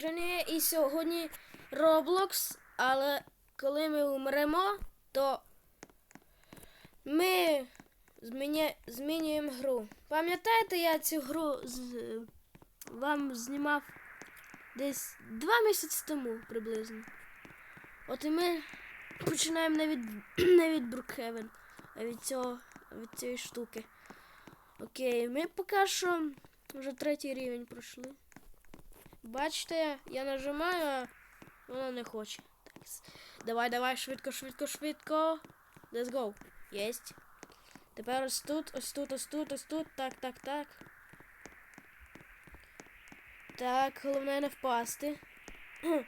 продовження і сьогодні Roblox, але коли ми умремо, то ми змінюємо гру. Пам'ятаєте, я цю гру з... вам знімав десь два місяці тому приблизно. От і ми починаємо не від, не від Брукхевен, а від цього від цієї штуки. Окей, ми поки що вже третій рівень пройшли. Бачите, я нажимаю, а воно не хоче. Так, давай, давай, швидко, швидко, швидко. Let's go. Єсть. Тепер ось тут, ось тут, ось тут, ось тут. Так, так, так. Так, головне не впасти.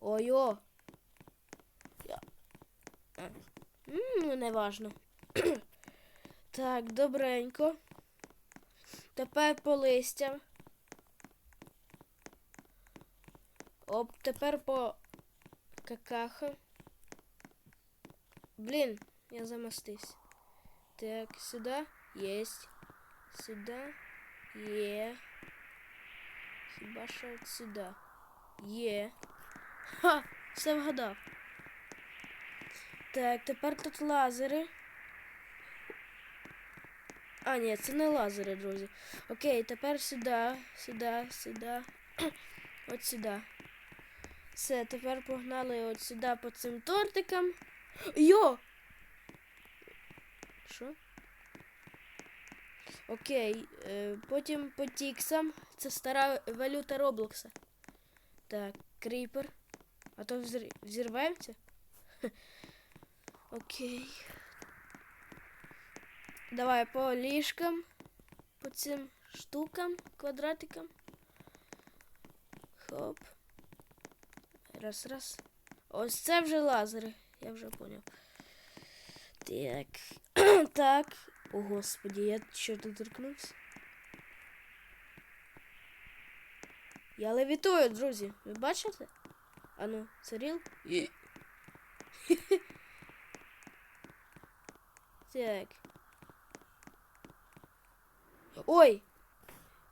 Ой-о. Я... Е. Не важно. так, добренько. Тепер по листям. Оп, тепер по какахам. Блін, я замостився. Так, сюди. Єсть. Сюди. Є. Хіба що от сюди. Є. Ха! Все вгадав. Так, тепер тут лазери. А, ні, це не лазери, друзі. Окей, тепер сюди, сюди, сюди. От сюди. Все, тепер погнали от сюди по цим тортикам. Йо! Що? Окей, е, потім по тіксам. Це стара валюта Роблокса. Так, кріпер. А то взір... взірваємося? Окей. Давай по ліжкам, по цим штукам, квадратикам. Хоп. Раз, раз. Ось це вже лазери. Я вже поняв. Так. так. О, господі, я що тут торкнувся? Я левітую, друзі. Ви бачите? Ану, це ріл? Так. Ой!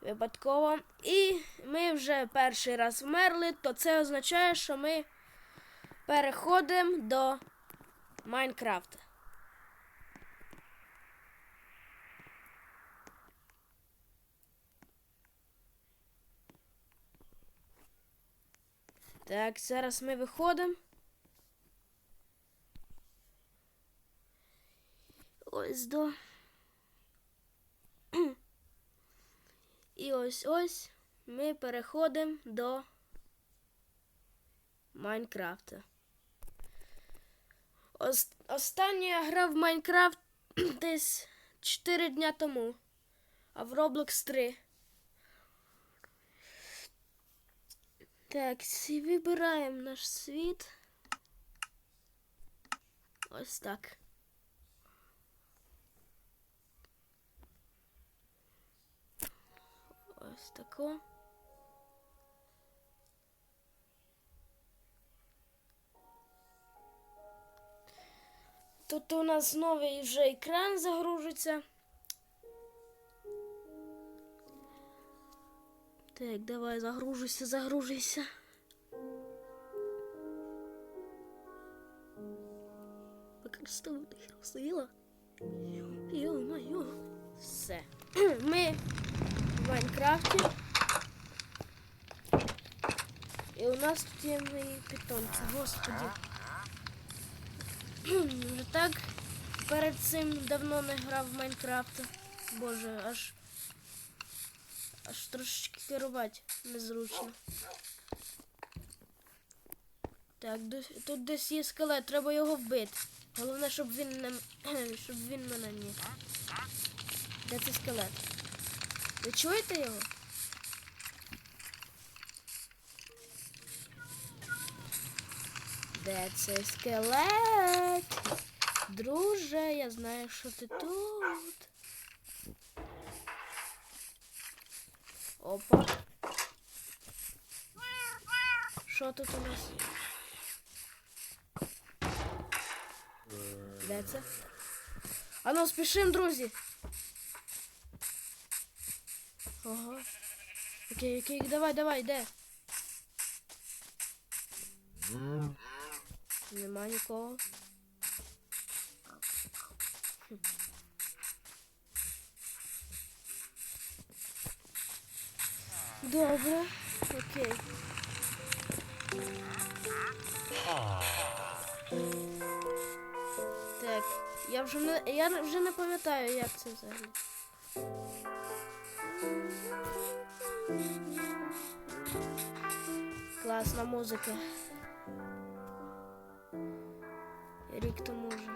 Випадково. І ми вже перший раз вмерли, то це означає, що ми переходимо до Майнкрафта. Так, зараз ми виходимо. Ось до. І ось ось ми переходимо до Майнкрафта. Ос- Останню я грав в Майнкрафт десь 4 дня тому, а в Roblox 3. Так, вибираємо наш світ. Ось так. Ось тако. Тут у нас новий вже екран загружиться. Так, давай загружуйся, загружуйся. Використовувати сила. Йо-моє. Все. Ми в Майнкрафті. І у нас тут є мої питомці, господи. Вже так перед цим давно не грав в Майнкрафт. Боже, аж аж трошечки керувати незручно. Так, тут десь є скелет, треба його вбити. Головне, щоб він не щоб він мене не. Де цей скелет? Ви чуєте його? Де цей скелет? Друже, я знаю, що ти тут. Опа. Що тут у нас? Де це? А ну, спішим, друзі. Ага. Окей, окей, давай, давай, де? Нема нікого. Добре, окей. Так, я вже не я вже не пам'ятаю, як це взагалі. Класна музика. Рік тому вже.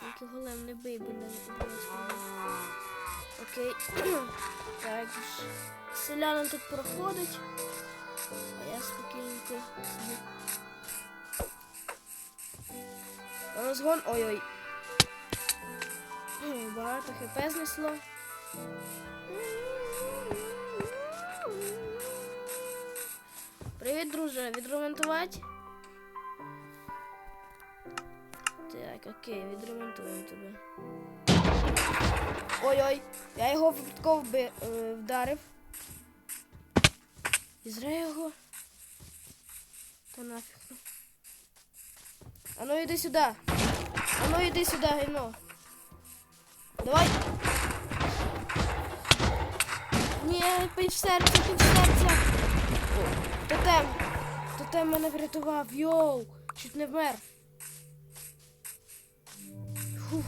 Тільки голем не бий, бо не Окей. так. Селянин тут проходить. А я спокійненько собі. Розгон. Ой-ой. Ой, Багато хп знесло. Привіт, друже, відремонтувати? Так, окей, відремонтуємо тебе. Ой-ой, я його випадково е, вдарив. І зря його. Та нафіг. А ну йди сюди. А ну йди сюди, гайно. Давай. Ні, пів серця, пів серця. Тотем. Тотем мене врятував. Йоу. Чуть не вмер. Фух.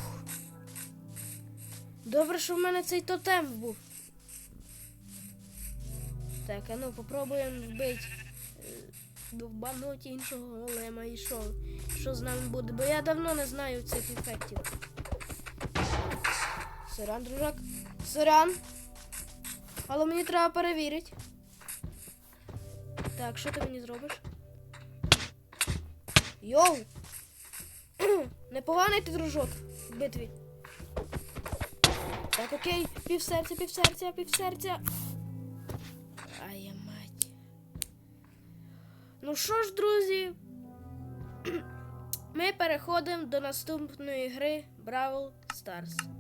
Добре, що в мене цей тотем був. Так, а ну попробуємо вбити. е, Довбануть іншого голема і що? Що з нами буде? Бо я давно не знаю цих ефектів. Сорян, дружок. Сорян. Але мені треба перевірити. Так, що ти мені зробиш? Йоу! Непоганий ти дружок в битві. Так, окей, пів серця, пів серця, пів серця. Ай, я мать. Ну що ж, друзі, ми переходимо до наступної гри Бравл Stars.